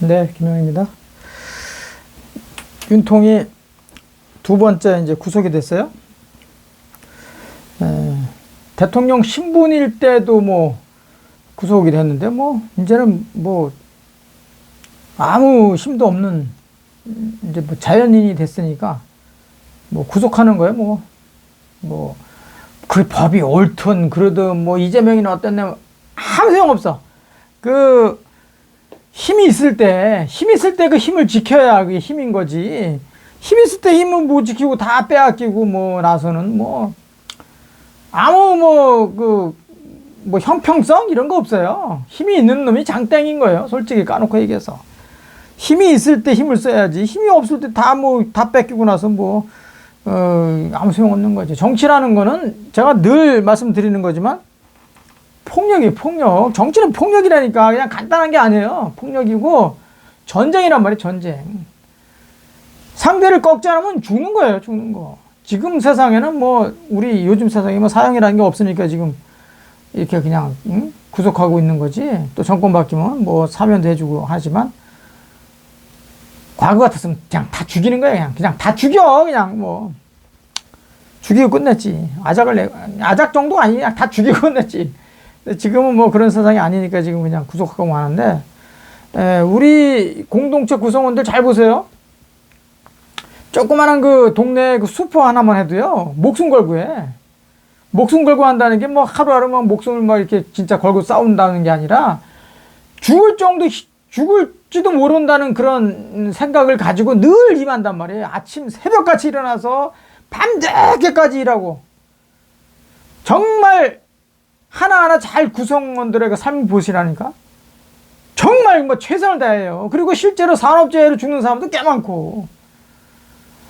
네, 김영입니다. 윤통이 두 번째 이제 구속이 됐어요. 에, 대통령 신분일 때도 뭐 구속이 됐는데 뭐 이제는 뭐 아무 힘도 없는 이제 뭐 자연인이 됐으니까 뭐 구속하는 거예요. 뭐 뭐 그 법이 옳든 그러든 뭐 이재명이나 어떤 아무 소용 없어. 그 힘이 있을 때, 힘 있을 때 그 힘을 지켜야 그게 힘인 거지. 힘 있을 때 힘은 못 지키고 다 빼앗기고 뭐 나서는 뭐 아무 뭐그 뭐 형평성 이런 거 없어요. 힘이 있는 놈이 장땡인 거예요. 솔직히 까놓고 얘기해서. 힘이 있을 때 힘을 써야지. 힘이 없을 때 다 뭐 다 뺏기고 나서 뭐 어, 아무 소용 없는 거죠. 정치라는 거는 제가 늘 말씀드리는 거지만 폭력이 폭력. 정치는 폭력이라니까 그냥 간단한 게 아니에요. 폭력이고 전쟁이란 말이에요. 전쟁. 상대를 꺾지 않으면 죽는 거예요. 죽는 거. 지금 세상에는 뭐 우리 요즘 세상에 뭐 사형이라는 게 없으니까 지금 이렇게 그냥 응? 구속하고 있는 거지. 또 정권 바뀌면 뭐 사면도 해주고 하지만 과거 같았으면 그냥 다 죽이는 거야. 그냥 그냥 다 죽여. 그냥 뭐 죽이고 끝냈지. 아작을 내 아작 정도 아니야. 다 죽이고 끝냈지. 지금은 뭐 그런 세상이 아니니까 지금 그냥 구속하고 하는데 에, 우리 공동체 구성원들 잘 보세요. 조그마한 그 동네 그 슈퍼 하나만 해도요 목숨 걸고 해. 목숨 걸고 한다는 게 뭐 하루하루만 목숨을 막 이렇게 진짜 걸고 싸운다는 게 아니라 죽을 정도 히- 죽을지도 모른다는 그런 생각을 가지고 늘 임한단 말이에요. 아침 새벽같이 일어나서 밤늦게까지 일하고 정말 하나하나 잘 구성원들의 그 삶을 보시라니까. 정말 뭐 최선을 다해요. 그리고 실제로 산업재해로 죽는 사람도 꽤 많고.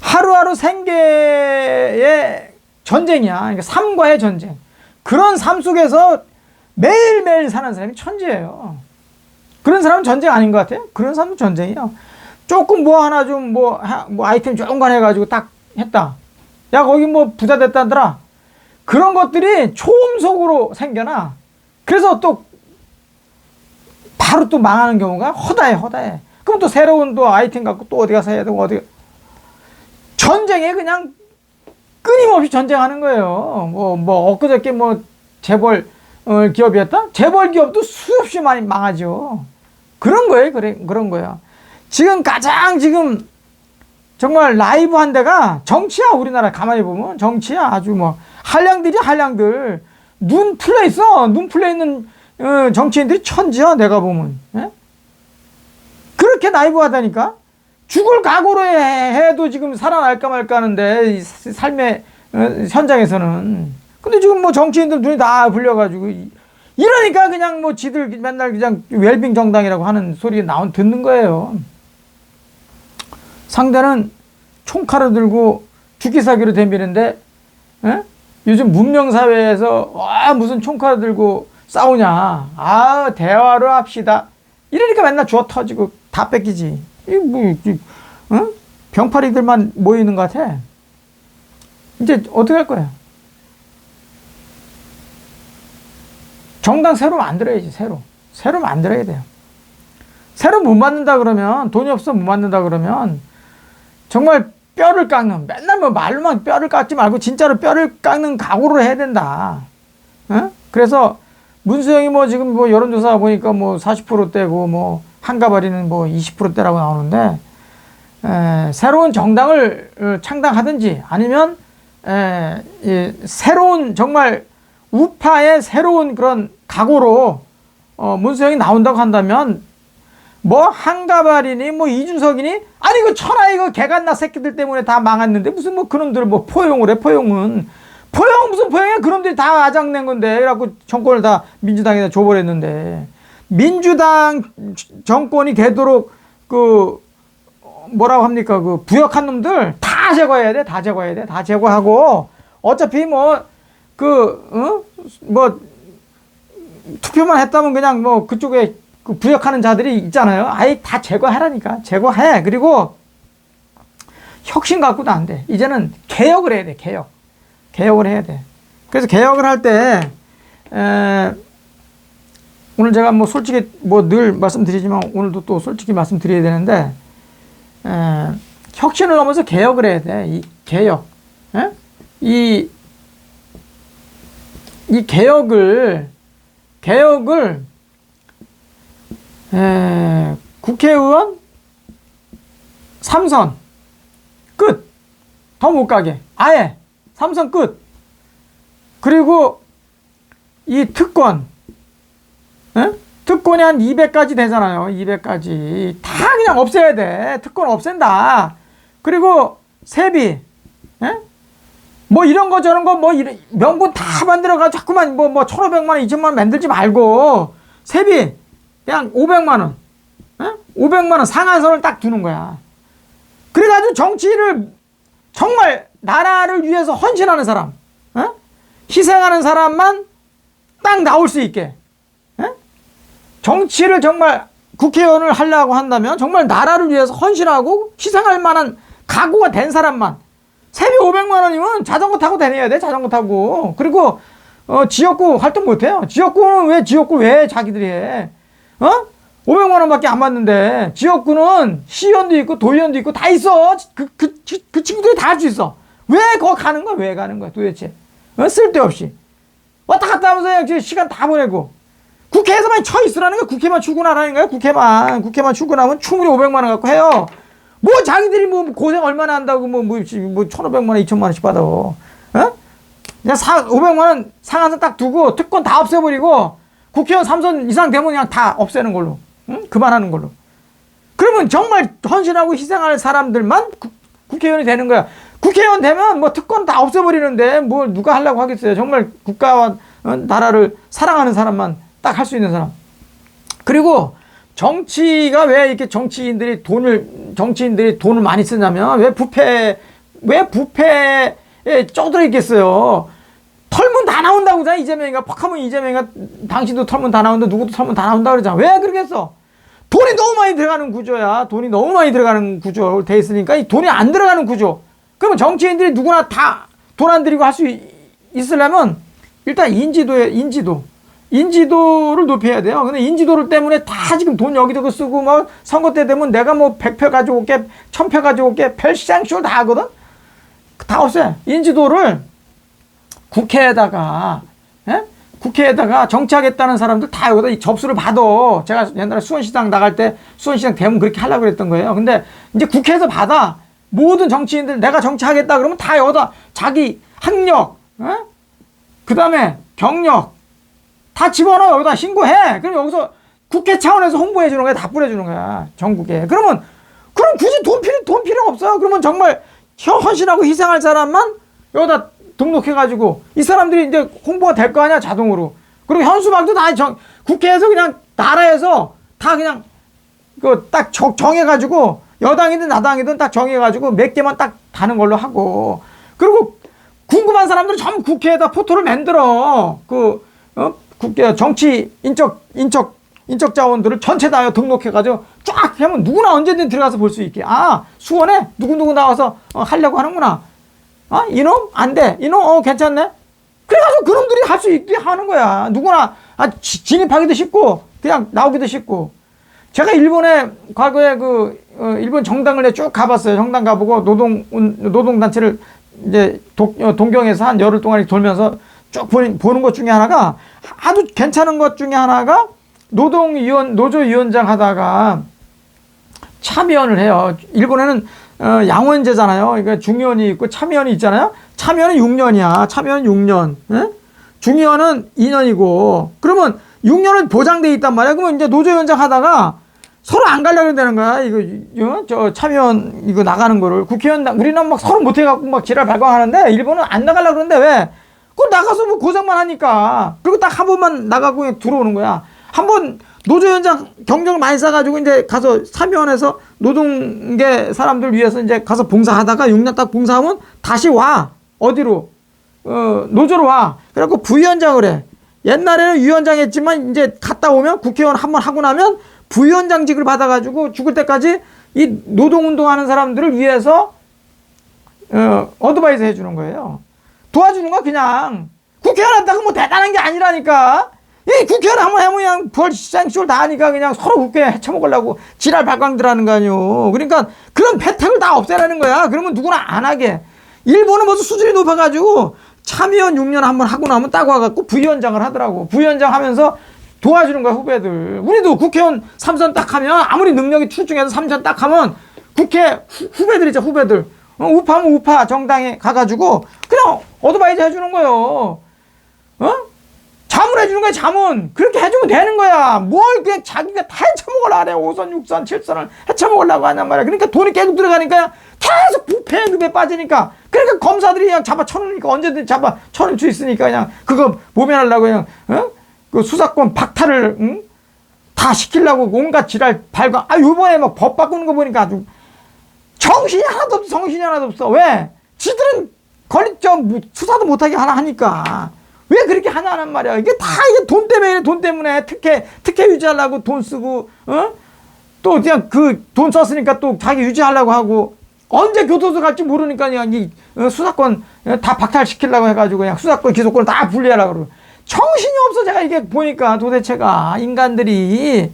하루하루 생계의 전쟁이야. 그러니까 삶과의 전쟁. 그런 삶 속에서 매일매일 사는 사람이 천재예요. 그런 사람은 전쟁 아닌 것 같아요? 그런 사람은 전쟁이야. 조금 뭐 하나 좀 뭐, 뭐 아이템 거 해가지고 딱 했다. 야, 거기 뭐 부자 됐다더라. 그런 것들이 초음속으로 생겨나. 그래서 또 바로 또 망하는 경우가 허다해, 허다해. 그럼 또 새로운 또 아이템 갖고 또 어디 가서 해야 되고 어디 전쟁에 그냥 끊임없이 전쟁하는 거예요. 뭐, 뭐, 엊그저께 뭐, 재벌 어, 기업이었다? 재벌 기업도 수없이 많이 망하죠. 그런 거예요. 그래, 그런 거예요. 지금 가장 지금 정말 라이브 한 데가 정치야. 우리나라 가만히 보면 정치야. 아주 뭐, 한량들이 한량들. 눈 풀려 있어. 눈 풀려 있는 어, 정치인들이 천지야. 내가 보면. 예? 그렇게 나이브하다니까? 죽을 각오로 해, 해도 지금 살아날까 말까 하는데, 삶의 어, 현장에서는. 근데 지금 뭐 정치인들 눈이 다 불려가지고, 이- 이러니까 그냥 뭐 지들 맨날 그냥 웰빙 정당이라고 하는 소리 나온, 듣는 거예요. 상대는 총칼을 들고 죽기 사기로 덤비는데, 예? 요즘 문명 사회에서, 와, 무슨 총칼을 들고 싸우냐. 아, 대화로 합시다. 이러니까 맨날 주워 터지고 다 뺏기지. 이 뭐, 이, 어? 병파리들만 모이는 것 같아. 이제 어떻게 할 거야? 정당 새로 만들어야지, 새로. 새로 만들어야 돼요. 새로 못 만든다 그러면, 돈이 없어 못 만든다 그러면, 정말 뼈를 깎는, 맨날 뭐 말로만 뼈를 깎지 말고, 진짜로 뼈를 깎는 각오를 해야 된다. 어? 그래서, 문수영이 뭐 지금 뭐 여론조사 보니까 뭐 40%대고 뭐 한가발이는 뭐 20%대라고 나오는데 에, 새로운 정당을 어, 창당하든지 아니면 에, 이 새로운 정말 우파의 새로운 그런 각오로 어, 문수영이 나온다고 한다면 뭐 한가발이니 뭐 이준석이니? 아니 그 천하의 그 개갓나 새끼들 때문에 다 망했는데 무슨 뭐 그놈들 뭐 포용을 해 포용은? 포용 무슨 포용이야? 그놈들이 다 아작낸 건데. 그래갖고 정권을 다 민주당에다 줘버렸는데. 민주당 정권이 되도록 그 뭐라고 합니까? 그 부역한 놈들 다 제거해야 돼 다 제거해야 돼 다 제거하고. 어차피 뭐그뭐 투표만 했다면 그냥 뭐 그쪽에 그 부역하는 자들이 있잖아요 아예 다 제거하라니까 제거해 그리고 혁신 갖고도 안 돼 이제는 개혁을 해야 돼 개혁 개혁을 해야 돼. 그래서 개혁을 할 때, 에, 오늘 제가 뭐 솔직히 뭐 늘 말씀드리지만 오늘도 또 솔직히 말씀드려야 되는데 에, 혁신을 넘어서 개혁을 해야 돼. 이 개혁. 에? 이, 이 개혁을 개혁을 에, 국회의원 삼선 끝. 더 못 가게. 아예 삼선 끝. 그리고 이 특권 에? 특권이 한 200가지 되잖아요. 200가지. 다 그냥 없애야 돼. 특권 없앤다. 그리고 세비. 에? 뭐 이런 거 저런 거 뭐 명분 다 만들어가 자꾸만 뭐뭐 1,500만 원, 2천만 원 만들지 말고 세비 그냥 500만 원. 에? 500만 원 상한선을 딱 두는 거야. 그래가지고 정치를 정말 나라를 위해서 헌신하는 사람, 에? 희생하는 사람만 딱 나올 수 있게. 에? 정치를 정말 국회의원을 하려고 한다면 정말 나라를 위해서 헌신하고 희생할 만한 각오가 된 사람만 세비 500만 원이면 자전거 타고 다녀야 돼 자전거 타고 그리고 어, 지역구 활동 못해요 지역구는 왜 지역구 왜 자기들이 해 어? 500만 원밖에 안 받는데 지역구는 시의원도 있고 도의원도 있고 다 있어 그, 그, 그, 그 친구들이 다 할 수 있어 왜 거기 가는 거야 왜 가는 거야 도대체 어? 쓸데없이 왔다 갔다 하면서 시간 다 보내고 국회에서만 처 있으라는 거야. 국회만 출근하라는 거야. 국회만. 국회만 출근하면 충분히 500만 원 갖고 해요. 뭐 자기들이 뭐 고생 얼마나 한다고 뭐, 뭐, 뭐 1,500만 원, 2천만 원씩 받아. 어? 그냥 사, 500만 원 상한선 딱 두고 특권 다 없애버리고 국회의원 3선 이상 되면 그냥 다 없애는 걸로. 응? 그만하는 걸로. 그러면 정말 헌신하고 희생할 사람들만 구, 국회의원이 되는 거야. 국회의원 되면 뭐 특권 다 없애버리는데 뭘 누가 하려고 하겠어요. 정말 국가와 어, 나라를 사랑하는 사람만 딱 할 수 있는 사람. 그리고 정치가 왜 이렇게 정치인들이 돈을 정치인들이 돈을 많이 쓰냐면 왜 부패 왜 부패에 쩌들어 있겠어요. 털문 다 나온다고 잖아 이재명이가 퍽 하면 이재명이가 당신도 털문 다 나온다 누구도 털문 다 나온다 그러잖아. 왜 그러겠어? 돈이 너무 많이 들어가는 구조야. 돈이 너무 많이 들어가는 구조 돼 있으니까 이 돈이 안 들어가는 구조. 그러면 정치인들이 누구나 다 돈 안 들이고 할 수 있으려면 일단 인지도에 인지도 인지도를 높여야 돼요. 근데 인지도를 때문에 다 지금 돈 여기저기 쓰고 뭐 선거 때 되면 내가 뭐 100표 가지고 올게, 1000표 가지고 올게, 별시장쇼 다 하거든? 다 없어요. 인지도를 국회에다가, 예? 국회에다가 정치하겠다는 사람들 다 여기다 접수를 받아. 제가 옛날에 수원시장 나갈 때 수원시장 대문 그렇게 하려고 그랬던 거예요. 근데 이제 국회에서 받아. 모든 정치인들 내가 정치하겠다 그러면 다 여기다 자기 학력, 예? 그 다음에 경력, 다 집어넣어 여기다 신고해. 그럼 여기서 국회 차원에서 홍보해 주는 거야. 다 뿌려주는 거야. 전국에. 그러면 그럼 굳이 돈 필요 돈 필요 없어. 그러면 정말 헌신하고 희생할 사람만 여기다 등록해가지고 이 사람들이 이제 홍보가 될 거 아니야 자동으로. 그리고 현수막도 다 정, 국회에서 그냥 나라에서 다 그냥 그 딱 정해가지고 여당이든 나당이든 딱 정해가지고 몇 개만 딱 다는 걸로 하고 그리고 궁금한 사람들은 전부 국회에다 포토를 만들어 그 어? 국회 정치 인적 인적 인적 자원들을 전체 다 등록해가지고 쫙 하면 누구나 언제든 들어가서 볼 수 있게 아 수원에 누구 누구 나와서 어, 하려고 하는구나 아 이놈? 안 돼. 이놈? 어 괜찮네? 그래가지고 그놈들이 할 수 있게 하는 거야. 누구나 아 지, 진입하기도 쉽고 그냥 나오기도 쉽고. 제가 일본에 과거에 그 어, 일본 정당을 쭉 가봤어요. 정당 가보고 노동 노동 단체를 이제 도, 어, 동경에서 한 열흘 동안 돌면서 쭉 보는, 보는 것 중에 하나가 아주 괜찮은 것 중에 하나가 노동위원, 노조위원장 하다가 참여원을 해요. 일본에는 어, 양원제잖아요. 그러니까 중위원이 있고 참여원이 있잖아요. 참여원은 6년이야. 참여원 6년. 에? 중위원은 2년이고. 그러면 6년은 보장돼 있단 말이야. 그러면 이제 노조위원장 하다가 서로 안 가려고 되는 거야. 이거, 이거 저 참여원 이거 나가는 거를 국회의원 우리는 막 서로 못 해 갖고 막 지랄 발광하는데 일본은 안 나가려고 그러는데 왜? 그 나가서 뭐 고생만 하니까. 그리고 딱 한 번만 나가고 들어오는 거야. 한 번 노조 현장 경력을 많이 쌓아가지고 이제 가서 참여원에서 노동계 사람들 위해서 이제 가서 봉사하다가 6년 딱 봉사하면 다시 와. 어디로? 어, 노조로 와. 그래갖고 부위원장을 해. 옛날에는 위원장 했지만 이제 갔다 오면 국회의원 한 번 하고 나면 부위원장직을 받아가지고 죽을 때까지 이 노동운동하는 사람들을 위해서 어, 어드바이스 해주는 거예요. 도와주는 거 그냥 국회의원 한다고 뭐 대단한 게 아니라니까 이 국회의원 한번 해면 그냥 부활시장쇼를 다 하니까 그냥 서로 국회 해쳐먹으려고 지랄 발광들 하는 거 아니오. 그러니까 그런 혜택을 다 없애라는 거야. 그러면 누구나 안 하게. 일본은 벌써 수준이 높아가지고 참의원 6년 한번 하고 나면 딱 와갖고 부위원장을 하더라고. 부위원장 하면서 도와주는 거야, 후배들. 우리도 국회의원 3선 딱 하면 아무리 능력이 출중해서 3선 딱 하면 국회 후, 배들이죠 후배들. 어, 우파면 우파 정당에 가가지고 그냥 어드바이저 해주는 거요. 어? 자문 해 주는 거야, 자문. 그렇게 해주면 되는 거야. 뭘 그냥 자기가 다 헤쳐먹으려고 그래. 5선, 6선, 7선을 헤쳐먹으려고 하냔 말이야. 그러니까 돈이 계속 들어가니까 계속 부패 늪에 빠지니까. 그러니까 검사들이 그냥 잡아 쳐놓으니까 언제든지 잡아 쳐놓을 수 있으니까 그냥 그거 모면하려고 그냥, 어? 그 수사권 박탈을, 응? 다 시키려고 온갖 지랄 발광. 아, 요번에 막 법 바꾸는 거 보니까 아주 정신이 하나도 없어, 정신이 하나도 없어. 왜? 지들은 걸리, 저, 뭐 수사도 못하게 하나 하니까. 왜 그렇게 하냐는 말이야. 이게 다 이게 돈 때문에, 돈 때문에 특혜, 특혜 유지하려고 돈 쓰고, 어? 또 그냥 그 돈 썼으니까 또 자기 유지하려고 하고, 언제 교도소 갈지 모르니까 그냥 이 어, 수사권 어, 다 박탈시키려고 해가지고 그냥 수사권, 기소권을 다 분리하려고 그러고. 정신이 없어, 제가 이게 보니까 도대체가, 인간들이.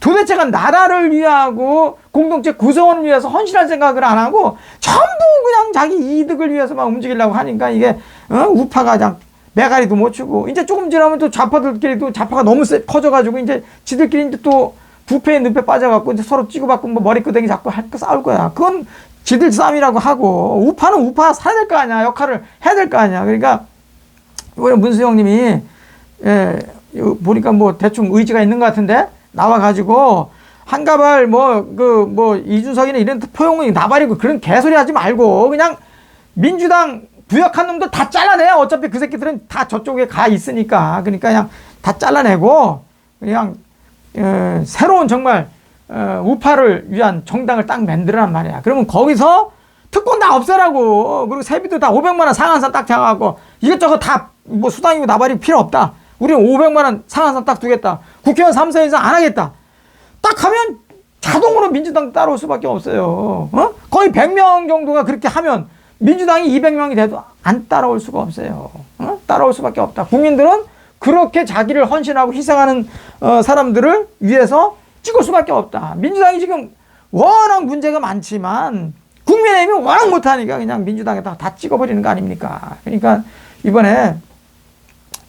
도대체가 나라를 위하고 공동체 구성원을 위해서 헌신할 생각을 안 하고 전부 그냥 자기 이득을 위해서만 움직이려고 하니까 이게 어? 우파가 그냥 메가리도 못 치고 이제 조금 지나면 또 좌파들끼리도 좌파가 너무 세, 커져가지고 이제 지들끼리 이제 또 부패의 늪에 빠져갖고 이제 서로 찌고받고 뭐 머리끄댕이 잡고 할거 싸울 거야. 그건 지들 싸움이라고 하고 우파는 우파 살아야 될 거 아니야. 역할을 해야 될 거 아니야. 그러니까 이번에 문수영님이 예, 보니까 뭐 대충 의지가 있는 것 같은데 나와가지고 한가발 뭐 그뭐 이준석이나 이런 포용이 나발이고 그런 개소리 하지 말고 그냥 민주당 부역한 놈들 다 잘라내 어차피 그 새끼들은 다 저쪽에 가 있으니까 그러니까 그냥 다 잘라내고 그냥 어, 새로운 정말 어, 우파를 위한 정당을 딱 만들어란 말이야 그러면 거기서 특권 다 없애라고 그리고 세비도 다 500만 원 상한선 딱 정하고 이것저것 다 뭐 수당이고 나발이고 필요 없다 우리는 500만 원 상한선 딱 두겠다. 국회의원 3선 이상 안 하겠다. 딱 하면 자동으로 민주당 따라올 수밖에 없어요. 어? 거의 100명 정도가 그렇게 하면 민주당이 200명이 돼도 안 따라올 수가 없어요. 어? 따라올 수밖에 없다. 국민들은 그렇게 자기를 헌신하고 희생하는 어, 사람들을 위해서 찍을 수밖에 없다. 민주당이 지금 워낙 문제가 많지만 국민의힘이 워낙 못하니까 그냥 민주당에다 다 찍어버리는 거 아닙니까? 그러니까 이번에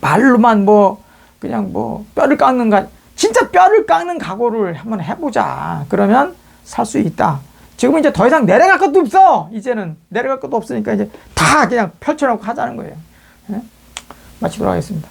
말로만 뭐 그냥 뭐 뼈를 깎는 가 진짜 뼈를 깎는 각오를 한번 해보자. 그러면 살 수 있다. 지금 이제 더 이상 내려갈 것도 없어. 이제는 내려갈 것도 없으니까 이제 다 그냥 펼쳐놓고 하자는 거예요. 예? 마치도록 하겠습니다.